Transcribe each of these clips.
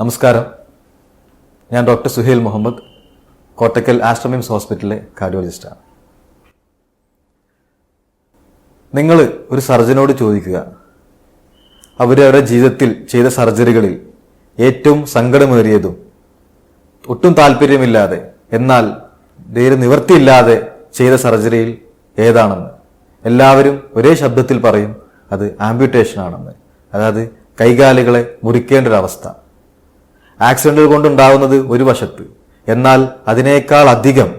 നമസ്കാരം. ഞാൻ doctor Suhail Muhammad Kottakkal Aster MIMS ഹോസ്പിറ്റലിലെ കാർഡിയോളജിസ്റ്റാണ്. നിങ്ങൾ ഒരു സർജനോട് ചോദിക്കുക അവരവരുടെ ജീവിതത്തിൽ ചെയ്ത സർജറികളിൽ ഏറ്റവും സങ്കടമേറിയതും ഒട്ടും താല്പര്യമില്ലാതെ എന്നാൽ നേരെ നിവൃത്തിയില്ലാതെ ചെയ്ത സർജറിയിൽ ഏതാണെന്ന്. എല്ലാവരും ഒരേ ശബ്ദത്തിൽ പറയും അത് ആംബ്യൂട്ടേഷൻ ആണെന്ന് അതായത് കൈകാലുകളെ മുറിക്കേണ്ട ഒരു അവസ്ഥ ആക്സിഡന്റുകൾ കൊണ്ടുണ്ടാവുന്നത് ഒരു വശത്ത്. എന്നാൽ അതിനേക്കാൾ അധികം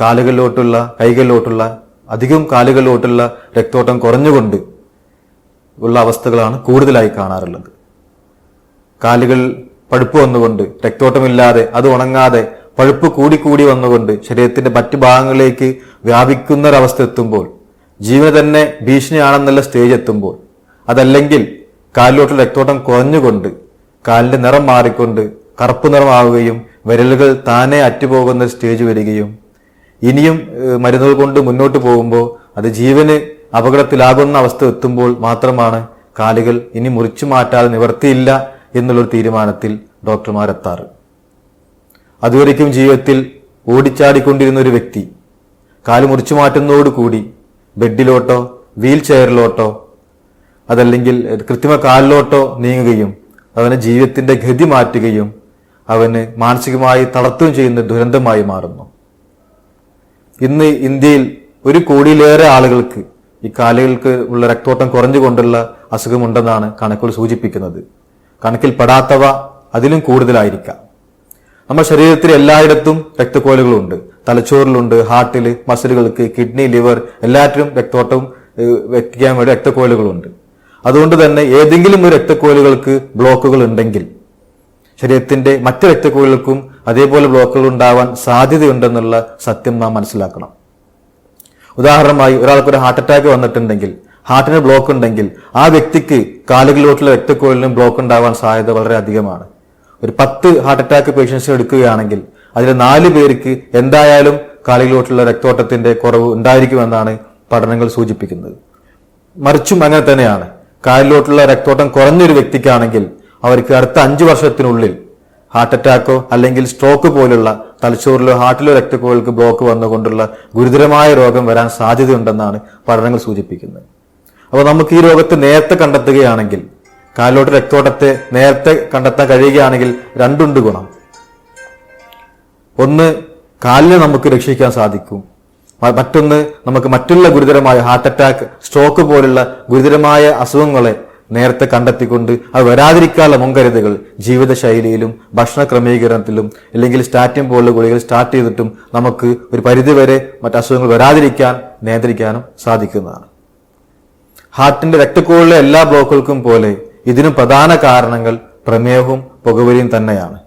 കാലുകളിലോട്ടുള്ള കൈകളിലോട്ടുള്ള അധികം കാലുകളിലോട്ടുള്ള രക്തോട്ടം കുറഞ്ഞുകൊണ്ട് ഉള്ള അവസ്ഥകളാണ് കൂടുതലായി കാണാറുള്ളത്. കാലുകൾ പഴുപ്പ് വന്നുകൊണ്ട് രക്തോട്ടമില്ലാതെ അത് ഉണങ്ങാതെ പഴുപ്പ് കൂടിക്കൂടി വന്നുകൊണ്ട് ശരീരത്തിന്റെ മറ്റു ഭാഗങ്ങളിലേക്ക് വ്യാപിക്കുന്ന ഒരവസ്ഥ എത്തുമ്പോൾ ജീവന് തന്നെ ഭീഷണിയാണെന്നുള്ള സ്റ്റേജ് എത്തുമ്പോൾ അതല്ലെങ്കിൽ കാലിലോട്ട് രക്തോട്ടം കുറഞ്ഞുകൊണ്ട് കാലിന്റെ നിറം മാറിക്കൊണ്ട് കറുപ്പ് നിറമാവുകയും വിരലുകൾ താനെ അറ്റുപോകുന്ന സ്റ്റേജ് വരികയും. ഇനിയും മരുന്നുകൾ കൊണ്ട് മുന്നോട്ട് പോകുമ്പോൾ അത് ജീവന് അപകടത്തിലാകുന്ന അവസ്ഥ എത്തുമ്പോൾ മാത്രമാണ് കാലുകൾ ഇനി മുറിച്ചു മാറ്റാതെ നിവർത്തിയില്ല എന്നുള്ളൊരു തീരുമാനത്തിൽ ഡോക്ടർമാരെത്താറ്. അതുവരേക്കും ജീവിതത്തിൽ ഓടിച്ചാടിക്കൊണ്ടിരുന്ന ഒരു വ്യക്തി കാൽ മുറിച്ചു മാറ്റുന്നതോടുകൂടി ബെഡിലോട്ടോ വീൽ ചെയറിലോട്ടോ അതല്ലെങ്കിൽ കൃത്രിമ കാലിലോട്ടോ നീങ്ങുകയും അവന് ജീവിതത്തിന്റെ ഗതി മാറ്റുകയും അവന് മാനസികമായി തളർത്തുകയും ചെയ്യുന്ന ദുരന്തമായി മാറുന്നു. ഇന്ന് ഇന്ത്യയിൽ ഒരു കോടിയിലേറെ ആളുകൾക്ക് ഈ കാലുകൾക്ക് ഉള്ള രക്തോട്ടം കുറഞ്ഞുകൊണ്ടുള്ള അസുഖമുണ്ടെന്നാണ് കണക്കുകൾ സൂചിപ്പിക്കുന്നത്. കണക്കിൽ പെടാത്തവ അതിലും കൂടുതലായിരിക്കാം. നമ്മുടെ ശരീരത്തിൽ എല്ലായിടത്തും രക്തക്കോലുകളുണ്ട്. തലച്ചോറിലുണ്ട് ഹാർട്ടിൽ മസിലുകൾക്ക് കിഡ്നി ലിവർ എല്ലാറ്റിലും രക്തോട്ടം വെക്കാൻ വേണ്ടി രക്തക്കോലുകളുണ്ട്. അതുകൊണ്ട് തന്നെ ഏതെങ്കിലും ഒരു രക്തക്കോലുകൾക്ക് ബ്ലോക്കുകൾ ഉണ്ടെങ്കിൽ ശരീരത്തിന്റെ മറ്റ് രക്തക്കോലുകൾക്കും അതേപോലെ ബ്ലോക്കുകൾ ഉണ്ടാവാൻ സാധ്യതയുണ്ടെന്നുള്ള സത്യം നാം മനസ്സിലാക്കണം. ഉദാഹരണമായി ഒരാൾക്ക് ഒരു ഹാർട്ട് അറ്റാക്ക് വന്നിട്ടുണ്ടെങ്കിൽ ഹാർട്ടിന് ബ്ലോക്ക് ഉണ്ടെങ്കിൽ ആ വ്യക്തിക്ക് കാലുകളിലോട്ടുള്ള രക്തക്കോലിനും ബ്ലോക്ക് ഉണ്ടാവാൻ സാധ്യത വളരെ അധികമാണ്. ഒരു പത്ത് ഹാർട്ട് അറ്റാക്ക് പേഷ്യൻസ് എടുക്കുകയാണെങ്കിൽ അതിൽ നാല് പേർക്ക് എന്തായാലും കാലുകളിലോട്ടുള്ള രക്തോട്ടത്തിന്റെ കുറവ് ഉണ്ടായിരിക്കുമെന്നാണ് പഠനങ്ങൾ സൂചിപ്പിക്കുന്നത്. മറിച്ചും അങ്ങനെ തന്നെയാണ്. കാലിലോട്ടുള്ള രക്തോട്ടം കുറഞ്ഞൊരു വ്യക്തിക്കാണെങ്കിൽ അവർക്ക് അടുത്ത അഞ്ചു വർഷത്തിനുള്ളിൽ ഹാർട്ട് അറ്റാക്കോ അല്ലെങ്കിൽ സ്ട്രോക്ക് പോലുള്ള തലച്ചോറിലോ ഹാർട്ടിലോ രക്തക്കോളുകൾക്ക് ബ്ലോക്ക് വന്നുകൊണ്ടുള്ള ഗുരുതരമായ രോഗം വരാൻ സാധ്യതയുണ്ടെന്നാണ് പഠനങ്ങൾ സൂചിപ്പിക്കുന്നത്. അപ്പോൾ നമുക്ക് ഈ രോഗത്തെ നേരത്തെ കണ്ടെത്തുകയാണെങ്കിൽ കാലിലോട്ട് രക്തോട്ടത്തെ നേരത്തെ കണ്ടെത്താൻ കഴിയുകയാണെങ്കിൽ രണ്ടുണ്ട് ഗുണം. ഒന്ന് കാലിനെ നമുക്ക് രക്ഷിക്കാൻ സാധിക്കും. മറ്റൊന്ന് നമുക്ക് മറ്റുള്ള ഗുരുതരമായ ഹാർട്ട് അറ്റാക്ക് സ്ട്രോക്ക് പോലുള്ള ഗുരുതരമായ അസുഖങ്ങളെ നേരത്തെ കണ്ടെത്തിക്കൊണ്ട് അത് വരാതിരിക്കാനുള്ള മുൻകരുതുകൾ ജീവിതശൈലിയിലും ഭക്ഷണ ക്രമീകരണത്തിലും അല്ലെങ്കിൽ സ്റ്റാറ്റിൻ പോലുള്ള ഗുളികൾ സ്റ്റാർട്ട് ചെയ്തിട്ടും നമുക്ക് ഒരു പരിധിവരെ മറ്റ് അസുഖങ്ങൾ വരാതിരിക്കാൻ നിയന്ത്രിക്കാനും സാധിക്കുന്നതാണ്. ഹാർട്ടിന്റെ രക്തക്കുഴലിലെ എല്ലാ ബ്ലോക്കുകൾക്കും പോലെ ഇതിനും പ്രധാന കാരണങ്ങൾ പ്രമേഹവും പുകവലിയും തന്നെയാണ്.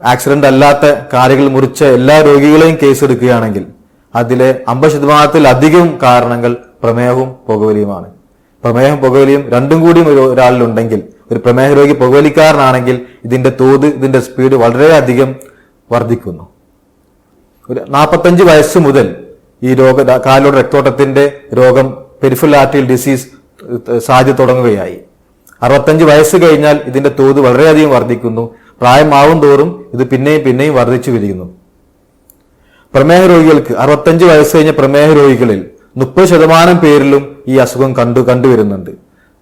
ആക്സിഡന്റ് അല്ലാത്ത കാര്യങ്ങൾ മുറിച്ച എല്ലാ രോഗികളെയും കേസ് എടുക്കുകയാണെങ്കിൽ അതിലെ അമ്പത് ശതമാനത്തിലധികം കാരണങ്ങൾ പ്രമേഹവും പുകവലിയുമാണ്. പ്രമേഹം പുകവലിയും രണ്ടും കൂടിയും ഒരു ഒരാളിലുണ്ടെങ്കിൽ ഒരു പ്രമേഹ രോഗി പുകവലിക്കാരനാണെങ്കിൽ ഇതിന്റെ തോത് ഇതിന്റെ സ്പീഡ് വളരെയധികം വർദ്ധിക്കുന്നു. ഒരു നാൽപ്പത്തഞ്ച് വയസ്സ് മുതൽ ഈ രോഗ കാലിലൂടെ രക്തോട്ടത്തിന്റെ രോഗം പെരിഫൽ ആർട്ടിൽ ഡിസീസ് സാധ്യത തുടങ്ങുകയായി. അറുപത്തഞ്ച് വയസ്സ് കഴിഞ്ഞാൽ ഇതിന്റെ തോത് വളരെയധികം വർദ്ധിക്കുന്നു. പ്രായമാവും തോറും ഇത് പിന്നെയും പിന്നെയും വർദ്ധിച്ചു വരികയുന്നു പ്രമേഹ രോഗികൾക്ക് അറുപത്തഞ്ച് വയസ്സ് കഴിഞ്ഞ പ്രമേഹ രോഗികളിൽ മുപ്പത് ശതമാനം പേരിലും ഈ അസുഖം കണ്ടു കണ്ടുവരുന്നുണ്ട്.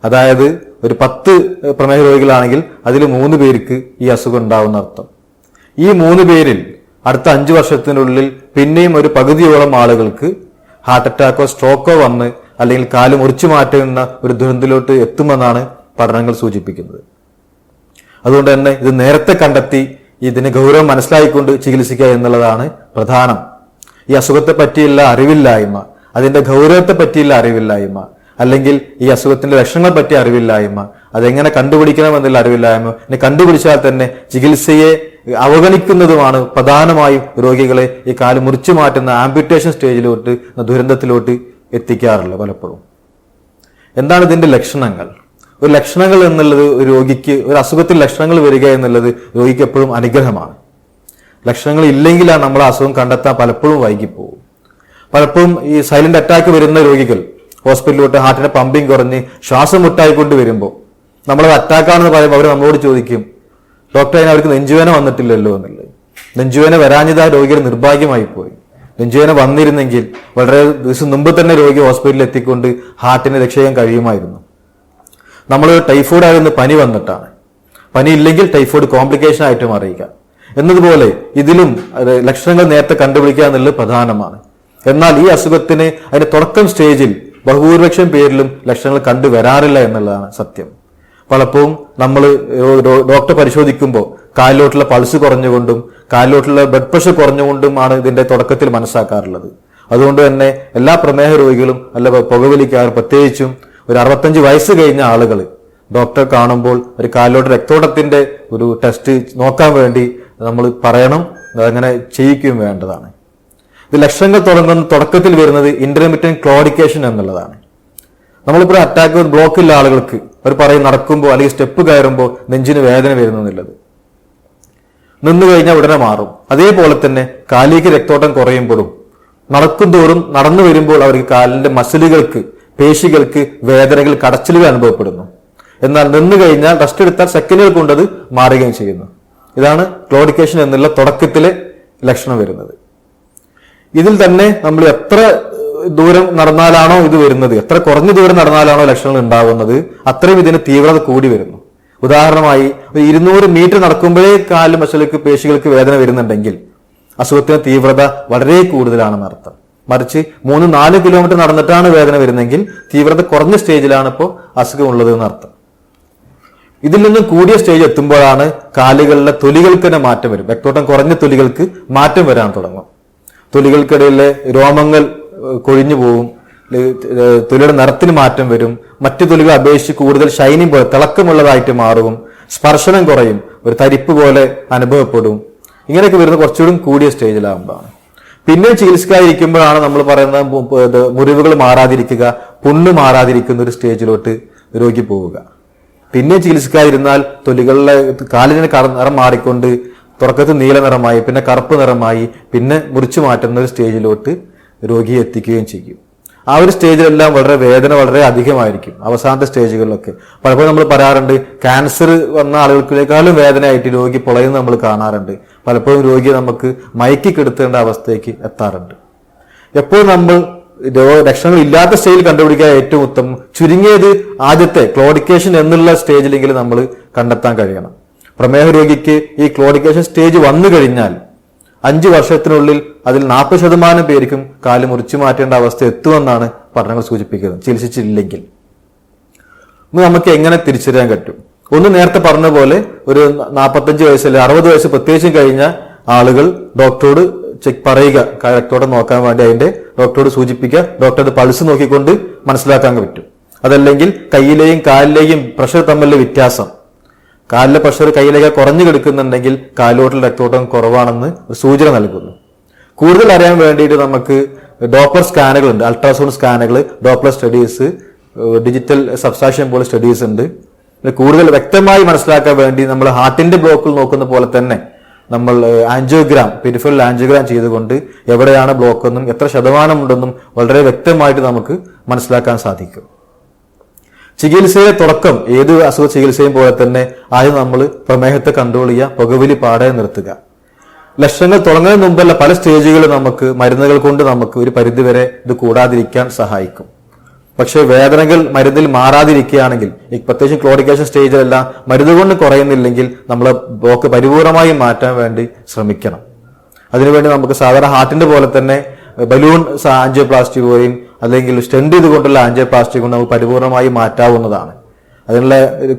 അതായത് ഒരു പത്ത് പ്രമേഹ രോഗികളാണെങ്കിൽ അതിൽ മൂന്ന് പേർക്ക് ഈ അസുഖം ഉണ്ടാവുന്ന അർത്ഥം. ഈ മൂന്ന് പേരിൽ അടുത്ത അഞ്ച് വർഷത്തിനുള്ളിൽ പിന്നെയും ഒരു പകുതിയോളം ആളുകൾക്ക് ഹാർട്ട് അറ്റാക്കോ സ്ട്രോക്കോ വന്ന് അല്ലെങ്കിൽ കാൽ മുറിച്ചു മാറ്റുന്ന ഒരു ദുരന്തത്തിലോട്ട് എത്തുമെന്നാണ് പഠനങ്ങൾ സൂചിപ്പിക്കുന്നത്. അതുകൊണ്ട് തന്നെ ഇത് നേരത്തെ കണ്ടെത്തി ഇതിന് ഗൗരവം മനസ്സിലാക്കിക്കൊണ്ട് ചികിത്സിക്കുക എന്നുള്ളതാണ് പ്രധാനം. ഈ അസുഖത്തെ പറ്റിയുള്ള അറിവില്ലായ്മ അതിന്റെ ഗൗരവത്തെ പറ്റിയുള്ള അറിവില്ലായ്മ അല്ലെങ്കിൽ ഈ അസുഖത്തിന്റെ ലക്ഷണങ്ങളെ പറ്റിയ അറിവില്ലായ്മ അതെങ്ങനെ കണ്ടുപിടിക്കണം എന്നുള്ള അറിവില്ലായ്മ ഇനി കണ്ടുപിടിച്ചാൽ തന്നെ ചികിത്സയെ അവഗണിക്കുന്നതുമാണ് പ്രധാനമായും രോഗികളെ ഈ കാൽ മുറിച്ചു മാറ്റുന്ന ആംബ്യൂട്ടേഷൻ സ്റ്റേജിലോട്ട് ദുരന്തത്തിലോട്ട് എത്തിക്കാറുള്ളത് പലപ്പോഴും. എന്താണ് ഇതിന്റെ ലക്ഷണങ്ങൾ? ഒരു ലക്ഷണങ്ങൾ എന്നുള്ളത് ഒരു രോഗിക്ക് ഒരു അസുഖത്തിൽ ലക്ഷണങ്ങൾ വരിക എന്നുള്ളത് രോഗിക്ക് എപ്പോഴും അനുഗ്രഹമാണ്. ലക്ഷണങ്ങൾ ഇല്ലെങ്കിലാണ് നമ്മൾ അസുഖം കണ്ടെത്താൻ പലപ്പോഴും വൈകിപ്പോകും പലപ്പോഴും ഈ സൈലന്റ് അറ്റാക്ക് വരുന്ന രോഗികൾ ഹോസ്പിറ്റലിലോട്ട് ഹാർട്ടിന്റെ പമ്പിങ് കുറഞ്ഞ് ശ്വാസം മുട്ടായിക്കൊണ്ട് വരുമ്പോൾ നമ്മളത് അറ്റാക്കാണെന്ന് പറയുമ്പോൾ അവർ നമ്മളോട് ചോദിക്കും ഡോക്ടർ അതിന് അവർക്ക് നെഞ്ചുവേന വന്നിട്ടില്ലല്ലോ എന്നുള്ളത്. നെഞ്ചുവേന വരാഞ്ഞത് ആ രോഗികൾ നിർഭാഗ്യമായി പോയി. നെഞ്ചുവേന വന്നിരുന്നെങ്കിൽ വളരെ ദിവസം മുമ്പ് തന്നെ രോഗി ഹോസ്പിറ്റലിൽ എത്തിക്കൊണ്ട് ഹാർട്ടിനെ രക്ഷിക്കാൻ കഴിയുമായിരുന്നു. നമ്മൾ ടൈഫോയിഡ് ആയിരുന്നു പനി വന്നിട്ടാണ്. പനി ഇല്ലെങ്കിൽ ടൈഫോയിഡ് കോംപ്ലിക്കേഷൻ ആയിട്ട് മാറിയിക്കാം. എന്നതുപോലെ ഇതിലും ലക്ഷണങ്ങൾ നേരത്തെ കണ്ടുപിടിക്കുക എന്നുള്ളത് പ്രധാനമാണ്. എന്നാൽ ഈ അസുഖത്തിന് അതിന്റെ തുടക്കം സ്റ്റേജിൽ ബഹുഭൂരിപക്ഷം പേരിലും ലക്ഷണങ്ങൾ കണ്ടുവരാറില്ല എന്നുള്ളതാണ് സത്യം. പലപ്പോഴും നമ്മൾ ഡോക്ടർ പരിശോധിക്കുമ്പോൾ കാലിലോട്ടുള്ള പൾസ് കുറഞ്ഞുകൊണ്ടും കാലിലോട്ടുള്ള ബ്ലഡ് പ്രഷർ കുറഞ്ഞുകൊണ്ടും ആണ് ഇതിന്റെ തുടക്കത്തിൽ മനസ്സാക്കാറുള്ളത് അതുകൊണ്ട് തന്നെ എല്ലാ പ്രമേഹ രോഗികളും അല്ല പുകവലിക്കാർ പ്രത്യേകിച്ചും ഒരു അറുപത്തഞ്ച് വയസ്സ് കഴിഞ്ഞ ആളുകൾ ഡോക്ടറെ കാണുമ്പോൾ ഒരു കാലിലോട്ട് രക്തോട്ടത്തിന്റെ ഒരു ടെസ്റ്റ് നോക്കാൻ വേണ്ടി നമ്മൾ പറയണം അതങ്ങനെ ചെയ്യിക്കുകയും വേണ്ടതാണ്. ഇത് ലക്ഷണങ്ങൾ തുടങ്ങുന്ന തുടക്കത്തിൽ വരുന്നത് ഇന്റർമീഡിയറ്റ് ക്ലോഡിക്കേഷൻ എന്നുള്ളതാണ്. നമ്മളിപ്പോൾ അറ്റാക്ക് ബ്ലോക്ക് ഇല്ല ആളുകൾക്ക്. അവർ പറയും നടക്കുമ്പോൾ അല്ലെങ്കിൽ സ്റ്റെപ്പ് കയറുമ്പോൾ നെഞ്ചിന് വേദന വരുന്നു എന്നുള്ളത് നിന്നു കഴിഞ്ഞാൽ ഉടനെ മാറും. അതേപോലെ തന്നെ കാലിലേക്ക് രക്തോട്ടം കുറയുമ്പോഴും നടക്കും തോറും നടന്നു വരുമ്പോൾ അവർക്ക് കാലിന്റെ മസിലുകൾക്ക് പേശികൾക്ക് വേദനകൾ കടച്ചിലുകൾ അനുഭവപ്പെടുന്നു. എന്നാൽ നിന്നു കഴിഞ്ഞാൽ റെസ്റ്റ് എടുത്താൽ സെക്കൻഡുകൾ കൊണ്ടത് മാറുകയും ചെയ്യുന്നു. ഇതാണ് ക്ലോഡിക്കേഷൻ എന്നുള്ള തുടക്കത്തിലെ ലക്ഷണം വരുന്നത്. ഇതിൽ തന്നെ നമ്മൾ എത്ര ദൂരം നടന്നാലാണോ ഇത് വരുന്നത് എത്ര കുറഞ്ഞ ദൂരം നടന്നാലാണോ ലക്ഷണങ്ങൾ ഉണ്ടാകുന്നത് അത്രയും ഇതിന് തീവ്രത കൂടി വരുന്നു. ഉദാഹരണമായി ഒരു ഇരുന്നൂറ് മീറ്റർ നടക്കുമ്പോഴേ കാലും മസിലേക്ക് പേശികൾക്ക് വേദന വരുന്നുണ്ടെങ്കിൽ അസുഖത്തിന് തീവ്രത വളരെ കൂടുതലാണെന്ന് അർത്ഥം. മറിച്ച് മൂന്ന് നാല് കിലോമീറ്റർ നടന്നിട്ടാണ് വേദന വരുന്നതെങ്കിൽ തീവ്രത കുറഞ്ഞ സ്റ്റേജിലാണ് ഇപ്പോൾ അസുഖം ഉള്ളത് എന്നർത്ഥം ഇതിൽ നിന്നും കൂടിയ സ്റ്റേജ് എത്തുമ്പോഴാണ് കാലുകളിലെ തൊലികൾക്ക് തന്നെ മാറ്റം വരും. രക്തോട്ടം കുറഞ്ഞ തൊലികൾക്ക് മാറ്റം വരാൻ തുടങ്ങും. തൊലികൾക്കിടയിലെ രോമങ്ങൾ കൊഴിഞ്ഞു പോകും തൊലിയുടെ നിറത്തിന് മാറ്റം വരും. മറ്റു തൊലികൾ അപേക്ഷിച്ച് കൂടുതൽ ഷൈനിങ് പോലെ തിളക്കമുള്ളതായിട്ട് മാറും. സ്പർശനം കുറയും. ഒരു തരിപ്പ് പോലെ അനുഭവപ്പെടും. ഇങ്ങനെയൊക്കെ വരുന്ന കുറച്ചുകൂടി കൂടിയ സ്റ്റേജിലാകുമ്പോഴാണ് പിന്നെ ചികിത്സിക്കാതിരിക്കുമ്പോഴാണ് നമ്മൾ പറയുന്ന മു- മുറിവുകൾ മാറാതിരിക്കുക പുണ്ണ് മാറാതിരിക്കുന്ന ഒരു സ്റ്റേജിലോട്ട് രോഗി പോവുക. പിന്നെ ചികിത്സിക്കാതിരുന്നാൽ തൊലികളിലെ കാലിന് നിറം മാറിക്കൊണ്ട് തുടക്കത്തിൽ നീല നിറമായി പിന്നെ കറുപ്പ് നിറമായി പിന്നെ മുറിച്ചു മാറ്റുന്ന ഒരു സ്റ്റേജിലോട്ട് രോഗിയെ എത്തിക്കുകയും ചെയ്യും. ആ ഒരു സ്റ്റേജിലെല്ലാം വളരെ വേദന വളരെ അധികമായിരിക്കും അവസാനത്തെ സ്റ്റേജുകളിലൊക്കെ. പലപ്പോഴും നമ്മൾ പറയാറുണ്ട് ക്യാൻസർ വന്ന ആളുകൾക്കേക്കാളും വേദനയായിട്ട് രോഗി പൊളയുന്നത് നമ്മൾ കാണാറുണ്ട്. പലപ്പോഴും രോഗിയെ നമുക്ക് മയക്കി കെടുത്തേണ്ട അവസ്ഥയ്ക്ക് എത്താറുണ്ട്. എപ്പോഴും നമ്മൾ ലക്ഷണങ്ങൾ ഇല്ലാത്ത സ്റ്റേജിൽ കണ്ടുപിടിക്കാൻ ഏറ്റവും ഉത്തമം. ചുരുങ്ങിയത് ആദ്യത്തെ ക്ലോഡിക്കേഷൻ എന്നുള്ള സ്റ്റേജിലെങ്കിലും നമ്മൾ കണ്ടെത്താൻ കഴിയണം. പ്രമേഹ രോഗിക്ക് ഈ ക്ലോഡിക്കേഷൻ സ്റ്റേജ് വന്നു കഴിഞ്ഞാൽ അഞ്ച് വർഷത്തിനുള്ളിൽ അതിൽ നാൽപ്പത് ശതമാനം പേർക്കും കാൽ മുറിച്ചു മാറ്റേണ്ട അവസ്ഥ എത്തുമെന്നാണ് പഠനങ്ങൾ സൂചിപ്പിക്കുന്നത്. ചികിത്സിച്ചില്ലെങ്കിൽ. നമുക്ക് എങ്ങനെ തിരിച്ചറിയാൻ പറ്റും? ഒന്ന് നേരത്തെ പറഞ്ഞ പോലെ ഒരു നാൽപ്പത്തഞ്ച് വയസ്സ് അല്ലെങ്കിൽ അറുപത് വയസ്സ് പ്രത്യേകിച്ചും കഴിഞ്ഞ ആളുകൾ ഡോക്ടറോട് ചെക്ക് പറയുക കറക്റ്റോടെ നോക്കാൻ വേണ്ടി അതിന്റെ ഡോക്ടറോട് സൂചിപ്പിക്കുക. ഡോക്ടർ പൾസ് നോക്കിക്കൊണ്ട് മനസ്സിലാക്കാൻ പറ്റും. അതല്ലെങ്കിൽ കയ്യിലെയും കാലിലെയും പ്രഷർ തമ്മിലുള്ള വ്യത്യാസം. കാലിലെ പ്രഷർ കയ്യിലേക്ക് കുറഞ്ഞു കിടക്കുന്നുണ്ടെങ്കിൽ കാലോട്ടിൽ രക്തോട്ടം കുറവാണെന്ന് സൂചന നൽകുന്നു. കൂടുതൽ അറിയാൻ വേണ്ടിയിട്ട് നമുക്ക് ഡോപ്ലർ സ്കാനുകൾ ഉണ്ട് അൾട്രാസൗണ്ട് സ്കാനുകൾ ഡോപ്ലർ സ്റ്റഡീസ് ഡിജിറ്റൽ സബ്സ്ട്രാക്ഷൻ പോലെ സ്റ്റഡീസ് ഉണ്ട്. കൂടുതൽ വ്യക്തമായി മനസ്സിലാക്കാൻ വേണ്ടി നമ്മൾ ഹാർട്ടിന്റെ ബ്ലോക്കിൽ നോക്കുന്ന പോലെ തന്നെ നമ്മൾ ആൻജിയോഗ്രാം പെരിഫറൽ ആൻജിയോഗ്രാം ചെയ്തുകൊണ്ട് എവിടെയാണ് ബ്ലോക്ക് എന്നും എത്ര ശതമാനം ഉണ്ടെന്നും വളരെ വ്യക്തമായിട്ട് നമുക്ക് മനസ്സിലാക്കാൻ സാധിക്കും. ചികിത്സയുടെ തുടക്കം ഏത് അസുഖ ചികിത്സയും പോലെ തന്നെ ആദ്യം നമ്മൾ പ്രമേഹത്തെ കൺട്രോൾ ചെയ്യുക പുകവലി പാടെ നിർത്തുക. ലക്ഷണങ്ങൾ തുടങ്ങുന്നതിന് മുമ്പല്ല പല സ്റ്റേജുകൾ നമുക്ക് മരുന്നുകൾ കൊണ്ട് നമുക്ക് ഒരു പരിധിവരെ ഇത് കൂടാതിരിക്കാൻ സഹായിക്കും. പക്ഷേ വേദനകൾ മരുന്നിൽ മാറാതിരിക്കുകയാണെങ്കിൽ ഈ പ്രത്യേകിച്ച് ക്ലോഡിക്കേഷൻ സ്റ്റേജിലല്ല മരുന്ന് കൊണ്ട് കുറയുന്നില്ലെങ്കിൽ നമ്മൾ ബ്ലോക്ക് പരിപൂർണമായി മാറ്റാൻ വേണ്ടി ശ്രമിക്കണം. അതിനുവേണ്ടി നമുക്ക് സാധാരണ ഹാർട്ടിന്റെ പോലെ തന്നെ ബലൂൺ ആൻജിയോപ്ലാസ്റ്റി പോലെയും അല്ലെങ്കിൽ സ്റ്റെൻഡ് ചെയ്തുകൊണ്ടുള്ള ആൻജിയോപ്ലാസ്റ്റി കൊണ്ട് നമുക്ക് പരിപൂർണമായി മാറ്റാവുന്നതാണ്. അതിനുള്ള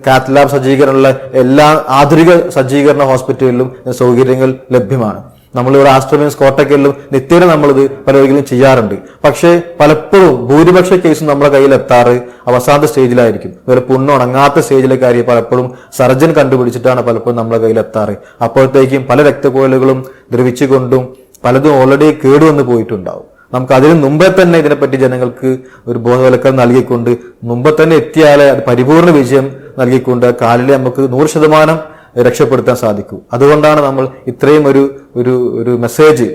കാത്ത് ലാബ് സജ്ജീകരണമുള്ള എല്ലാ ആധുനിക സജ്ജീകരണ ഹോസ്പിറ്റലിലും സൗകര്യങ്ങൾ ലഭ്യമാണ്. നമ്മളിവിടെ ആസ്ട്രമിയൻസ് കോട്ടക്കലിലും നിത്യേന നമ്മളിത് പല രോഗികളും ചെയ്യാറുണ്ട്. പക്ഷേ പലപ്പോഴും ഭൂരിപക്ഷ കേസും നമ്മുടെ കയ്യിൽ എത്താറ് അവസാന സ്റ്റേജിലായിരിക്കും. ഇതുപോലെ പുണ്ണുണങ്ങാത്ത സ്റ്റേജിലേക്ക് സ്റ്റേജിലെ കാര്യം പലപ്പോഴും സർജൻ കണ്ടുപിടിച്ചിട്ടാണ് പലപ്പോഴും നമ്മുടെ കയ്യിൽ എത്താറ് അപ്പോഴത്തേക്കും പല രക്തക്കുഴലുകളും ദ്രവിച്ചുകൊണ്ടും പലതും ഓൾറെഡി കേടുവന്ന് പോയിട്ടുണ്ടാവും. നമുക്ക് അതിന് മുമ്പേ തന്നെ ഇതിനെപ്പറ്റി ജനങ്ങൾക്ക് ഒരു ബോധവൽക്കരണം നൽകിക്കൊണ്ട് മുമ്പേ തന്നെ എത്തിയാലേ അത് പരിപൂർണ വിജയം നൽകിക്കൊണ്ട് കാലിലെ നമുക്ക് നൂറ് ശതമാനം രക്ഷപ്പെടുത്താൻ സാധിക്കൂ. അതുകൊണ്ടാണ് നമ്മൾ ഇത്രയും ഒരു ഒരു ഒരു മെസ്സേജ്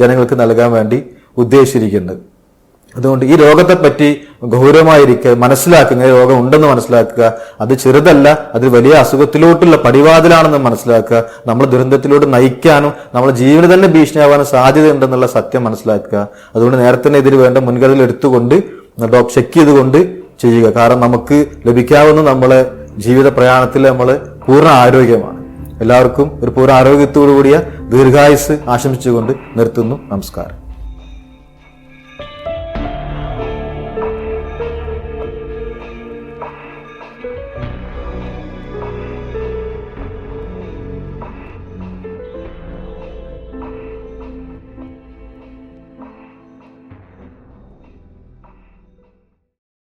ജനങ്ങൾക്ക് നൽകാൻ വേണ്ടി ഉദ്ദേശിച്ചിരിക്കുന്നത്. അതുകൊണ്ട് ഈ രോഗത്തെ പറ്റി ഗൗരവമായിരിക്കുക മനസ്സിലാക്കുക ഇങ്ങനെ രോഗം ഉണ്ടെന്ന് മനസ്സിലാക്കുക അത് ചെറുതല്ല അത് വലിയ അസുഖത്തിലോട്ടുള്ള പടിവാതിലാണെന്ന് മനസ്സിലാക്കുക നമ്മൾ ദുരന്തത്തിലോട്ട് നയിക്കാനും നമ്മുടെ ജീവന് തന്നെ ഭീഷണിയാവാനും സാധ്യതയുണ്ടെന്നുള്ള സത്യം മനസ്സിലാക്കുക. അതുകൊണ്ട് നേരത്തെ തന്നെ ഇതിന് വേണ്ട മുൻകരുതൽ എടുത്തുകൊണ്ട് ഡോക്ടർ ചെക്ക് ചെയ്തുകൊണ്ട് ചെയ്യുക. കാരണം നമുക്ക് ലഭിക്കാവുന്ന നമ്മളെ ജീവിത പ്രയാണത്തിൽ നമ്മൾ പൂർണ ആരോഗ്യമാണ്. എല്ലാവർക്കും ഒരു പൂർണ ആരോഗ്യത്തോടു കൂടിയ ദീർഘായുസ് ആശംസിച്ചുകൊണ്ട് നിർത്തുന്നു. നമസ്കാരം.